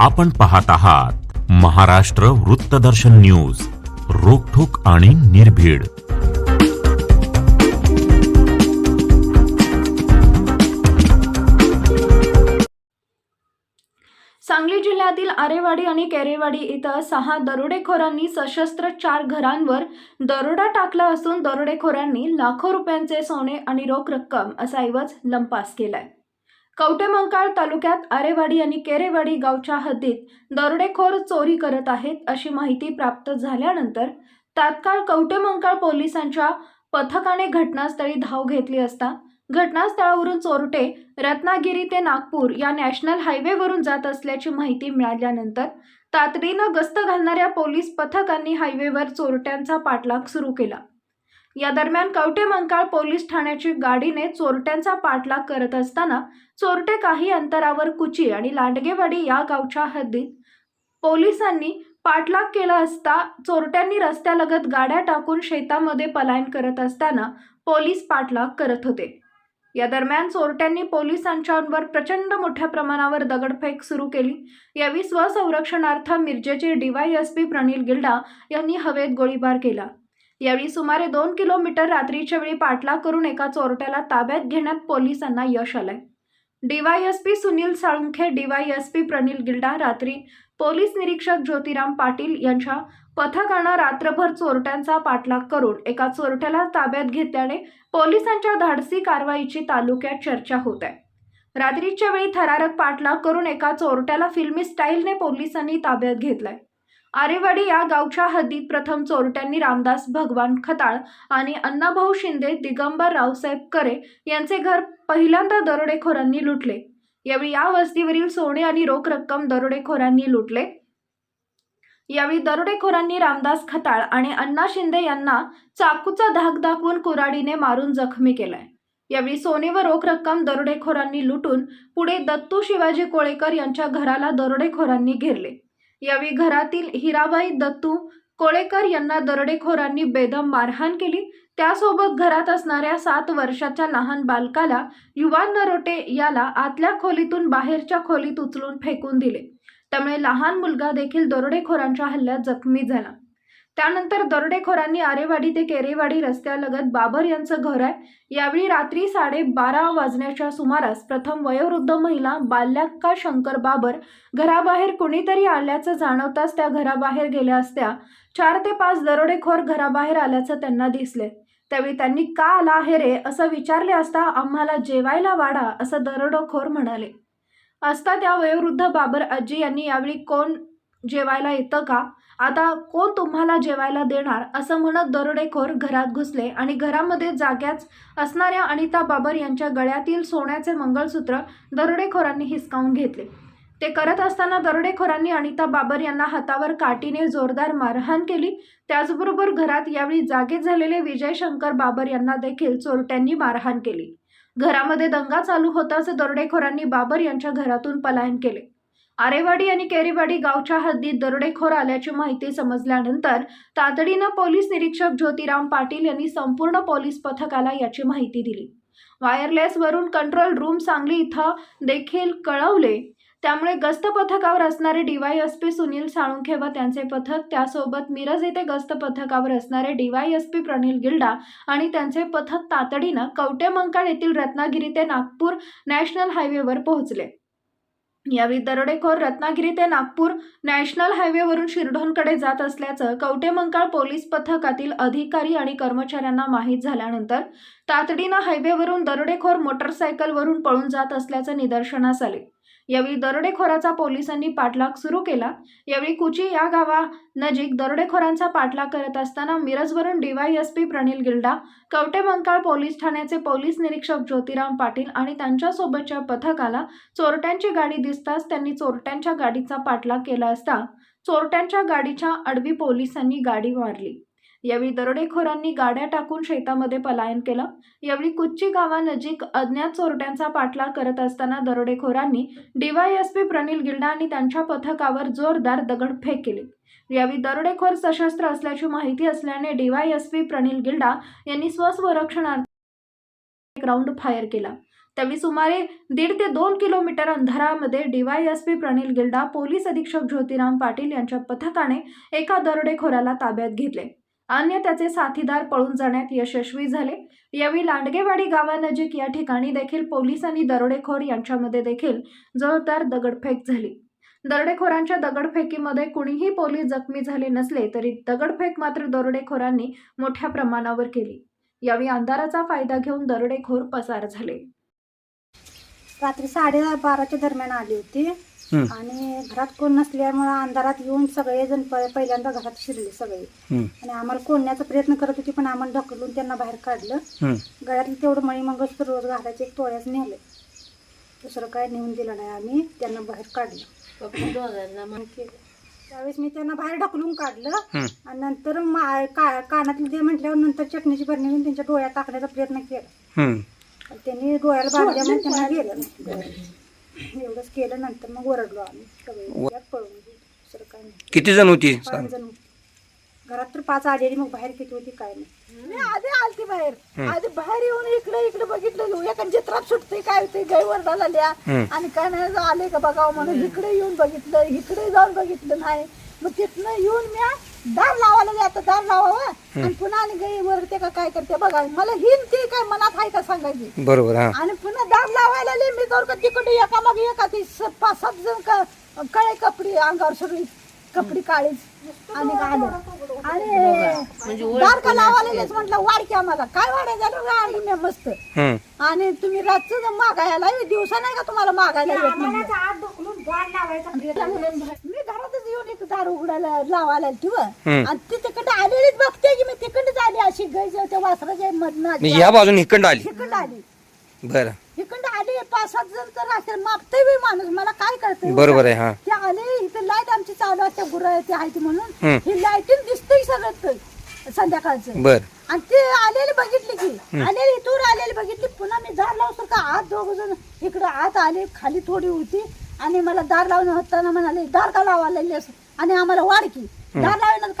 आपण पाहत आहात महाराष्ट्र वृत्तदर्शन न्यूज रोखोक आणि निर्भीड. सांगली जिल्ह्यातील आरेवाडी आणि केरेवाडी इथं सहा दरोडेखोरांनी सशस्त्र चार घरांवर दरोडा टाकला असून दरोडेखोरांनी लाखो रुपयांचे सोने आणि रोख रक्कम असा ऐवज लंपास केलाय. कवटेमंकाळ तालुक्यात आरेवाडी आणि केरेवाडी गावच्या हद्दीत दरोडेखोर चोरी करत आहेत अशी माहिती प्राप्त झाल्यानंतर तात्काळ कवटेमंकाळ पोलिसांच्या पथकाने घटनास्थळी धाव घेतली असता घटनास्थळावरून चोरटे रत्नागिरी ते नागपूर या नॅशनल हायवेवरून जात असल्याची माहिती मिळाल्यानंतर तातडीनं गस्त घालणाऱ्या पोलीस पथकांनी हायवेवर चोरट्यांचा पाठलाग सुरू केला. या दरम्यान कवटेमंकाळ पोलीस ठाण्याची गाडीने चोरट्यांचा पाठलाग करत असताना चोरटे काही अंतरावर कुची आणि लांडगेवाडी या गावच्या हद्दीत पोलिसांनी पाठलाग केला असता चोरट्यांनी रस्त्यालगत गाड्या टाकून शेतामध्ये पलायन करत असताना पोलीस पाठलाग करत होते. या दरम्यान चोरट्यांनी पोलिसांच्यावर प्रचंड मोठ्या प्रमाणावर दगडफेक सुरू केली. यावेळी स्वसंरक्षणार्थ मिरजेचे डीवायएसपी प्रणील गिल्डा यांनी हवेत गोळीबार केला. यावेळी सुमारे दोन किलोमीटर रात्रीच्या वेळी पाठलाग करून एका चोरट्याला ताब्यात घेण्यात पोलिसांना यश आलंय. डीवायएसपी सुनील साळुंखे डीवायएसपी प्रनिल गिल्डा रात्री पोलीस निरीक्षक ज्योतिराम पाटील यांच्या पथकानं रात्रभर चोरट्यांचा पाठलाग करून एका चोरट्याला ताब्यात घेतल्याने पोलिसांच्या धाडसी कारवाईची तालुक्यात चर्चा होत आहे. रात्रीच्या वेळी थरारक पाठलाग करून एका चोरट्याला फिल्मी स्टाईलने पोलिसांनी ताब्यात घेतलाय. आरेवाडी या गावच्या हद्दीत प्रथम चोरट्यांनी रामदास भगवान खताळ आणि अण्णाभाऊ शिंदे दिगंबर रावसाहेब करे यांचे घर पहिल्यांदा दरोडेखोरांनी लुटले. यावेळी या वस्तीवरील सोने आणि रोख रक्कम दरोडेखोरांनी लुटले. यावेळी दरोडेखोरांनी रामदास खताळ आणि अण्णा शिंदे यांना चाकूचा धाक दाखवून कुराडीने मारून जखमी केलाय. यावेळी सोने व रोख रक्कम दरोडेखोरांनी लुटून पुढे दत्तू शिवाजी कोळेकर यांच्या घराला दरोडेखोरांनी घेरले. यावेळी घरातील हिराबाई दत्तू कोळेकर यांना दरोडेखोरांनी बेदम मारहाण केली. त्यासोबत घरात असणाऱ्या सात वर्षाच्या लहान बालकाला युवान नरोटे याला आतल्या खोलीतून बाहेरच्या खोलीत उचलून फेकून दिले. त्यामुळे लहान मुलगा देखील दरोडेखोरांच्या हल्ल्यात जखमी झाला. त्यानंतर दरोडेखोरांनी आरेवाडी ते केरेवाडी रस्त्यालगत बाबर यांचं घर आहे. यावेळी रात्री साडेबारा वाजण्याच्या सुमारास प्रथम वयोवृद्ध महिला बाल्याक्का शंकर बाबर घराबाहेर कुणीतरी आल्याचं जाणवताच त्या घराबाहेर गेल्या असत्या. चार ते पाच दरोडेखोर घराबाहेर आल्याचं त्यांना दिसले. त्यावेळी त्यांनी का आला आहे रे असं विचारले असता आम्हाला जेवायला वाढा असं दरोडेखोर म्हणाले. असता त्या वयोवृद्ध बाबर आजी यांनी यावेळी कोण? जेवायला येतं का? आता कोण तुम्हाला जेवायला देणार असं म्हणत दरोडेखोर घरात घुसले आणि घरामध्ये जाग्याच असणाऱ्या अनिता बाबर यांच्या गळ्यातील सोन्याचे मंगळसूत्र दरोडेखोरांनी हिसकावून घेतले. ते करत असताना दरोडेखोरांनी अनिता बाबर यांना हातावर काठीने जोरदार मारहाण केली. त्याचबरोबर घरात यावेळी जागे झालेले विजय शंकर बाबर यांना देखील चोरट्यांनी मारहाण केली. घरामध्ये दंगा चालू होताच दरोडेखोरांनी बाबर यांच्या घरातून पलायन केले. आरेवाडी आणि केरीवाडी गावच्या हद्दीत दरोडेखोर आल्याची माहिती समजल्यानंतर तातडीनं पोलीस निरीक्षक ज्योतिराम पाटील यांनी संपूर्ण पोलीस पथकाला याची माहिती दिली. वायरलेसवरून कंट्रोल रूम सांगली इथं देखील कळवले. त्यामुळे गस्त पथकावर असणारे डीवायएसपी सुनील साळुंखे व त्यांचे पथक त्यासोबत मिरज येथे गस्त पथकावर असणारे डीवायएसपी प्रणील गिल्डा आणि त्यांचे पथक तातडीनं कवटेमंकाळ येथील रत्नागिरी ते नागपूर नॅशनल हायवेवर पोहोचले. यावेळी दरोडेखोर रत्नागिरी ते नागपूर नॅशनल हायवेवरून शिरढोणकडे जात असल्याचं कवटेमंकाळ पोलीस पथकातील अधिकारी आणि कर्मचाऱ्यांना माहीत झाल्यानंतर तातडीनं हायवेवरून दरोडेखोर मोटरसायकलवरून पळून जात असल्याचं निदर्शनास आले. यावेळी दरोडेखोराचा पोलिसांनी पाठलाग सुरू केला. यावेळी कुची या गावा नजीक दरोडेखोरांचा पाठलाग करत असताना मिरजवरून डीवायएसपी प्रणील गिल्डा कवटेमंकाळ पोलीस ठाण्याचे पोलीस निरीक्षक ज्योतिराम पाटील आणि त्यांच्यासोबतच्या पथकाला चोरट्यांची गाडी दिसताच त्यांनी चोरट्यांच्या गाडीचा पाठलाग केला असता चोरट्यांच्या गाडीच्या आडवी पोलिसांनी गाडी मारली. यावेळी दरोडेखोरांनी गाड्या टाकून शेतामध्ये पलायन केलं. यावेळी कुच्ची गावानजीक अज्ञात चोरट्यांचा पाठलाग करत असताना दरोडेखोरांनी डीवायएसपी प्रनिल गिल्डा आणि त्यांच्या पथकावर जोरदार दगडफेक केली. यावेळी दरोडेखोर सशस्त्र असल्याची माहिती असल्याने डीवायएसपी प्रनिल गिल्डा यांनी स्वसंरक्षणार्थ एक राऊंड फायर केला. त्यावेळी सुमारे दीड ते दोन किलोमीटर अंधारामध्ये डीवायएसपी प्रनिल गिल्डा पोलीस अधीक्षक ज्योतिराम पाटील यांच्या पथकाने एका दरोडेखोराला ताब्यात घेतले. अन्य त्याचे साथीदार पळून जाण्यात यशस्वी झाले. यावेळी लांडगेवाडी गावानजीक या ठिकाणी देखील पोलीस आणि दरोडेखोर यांच्यामध्ये देखील जोरदार दगडफेक झाली. दरोडेखोरांच्या दगडफेकीमध्ये कुणीही पोलीस जखमी झाले नसले तरी दगडफेक मात्र दरोडेखोरांनी मोठ्या प्रमाणावर केली. यावेळी अंधाराचा फायदा घेऊन दरोडेखोर पसार झाले. रात्री साडे बाराच्या दरम्यान आली होती. आणि घरात कोण नसल्यामुळे अंधारात येऊन सगळेजण प- पहिल्यांदा घरात शिरले सगळे आणि आम्हाला कोणण्याचा प्रयत्न करत होती पण आम्हाला ढकलून त्यांना बाहेर काढलं. गळ्यातलं तेवढं मणी मंगळसूत्र रोज घालायचे एक तोळ्याच नेलं दुसरं काय नेऊन दिलं नाही आम्ही त्यांना बाहेर काढलं मग केलं. त्यावेळेस मी त्यांना बाहेर ढकलून काढलं. आणि नंतर मा- का- कानातलं ते म्हटल्यावर नंतर चटणीची भरणी घेऊन त्यांच्या डोळ्यात टाकण्याचा प्रयत्न केला. त्यांनी डोळ्याला बांधल्यामुळे त्यांना गेलं नाही. एवढंच केलं नंतर मग ओरडलो आम्ही. सगळे त्यात पळून गेलो. दुसरं काय नाही. किती जण होती? पाच जण होते. घरात तर पाच आलेली मग बाहेर किती होती काय नाही. मी आधी आलती बाहेर. आधी बाहेर येऊन इकडे इकडे बघितलं. एका चित्रात सुटते काय होते आल्या हं. आणि काय नाही जा- आले का बघावं म्हणून इकडे येऊन बघितलं इकडे जाऊन बघितलं नाही. मग तिथनं येऊन मी दार लावायला जातं दार लावावं. आणि पुन्हा आणि गाई वरते का काय करते बघा मला हिन ती काय? मनात का सांगायची? बरोबर हा. आणि पुन्हा दार लावायला आले मी जाऊन का तिकडे एका मग एका ती स- पाच सात जण क- काळे कपडे अंगावर सगळी कपडे काळीच आणि आलं आणि दार का लावायलाच म्हटलं वाढ आम्हाला. काय वाढायचं झालं वाढली मी मस्त. हं. आणि तुम्ही रातचं जर मागायला दिवसा नाही का तुम्हाला मागायला येत म्हणलं. मी घरातच येऊन दार उघडायला लावायला हं. आणि ती तिकडे आलेलीच बघते की मी तिकडच आली अशी गाय त्या वासराच्या मधनं मी ह्या बाजून इकडं आली. तिकडं आली. बरं. इकडं आली पाच सात जण तर असे मागतोय बी माणूस. मला काय करतोय बरोबर आहे हा. ते आले इथं लाइट आमची चालू असते गुरं ते आहे ती म्हणून. हं. ही लाईटीन दिसतंय सगळं ते संध्याकाळचं. बर. आणि ते आलेले बघितले की आलेले इथून आलेले बघितले पुन्हा मी दार लावतो का आत दोघ जण इकडं आत आले खाली थोडी होती आणि मला दार लावून होताना म्हणाले दार का लावायला लागली असं आणि आम्हाला वाढ की दार लावण्यात काय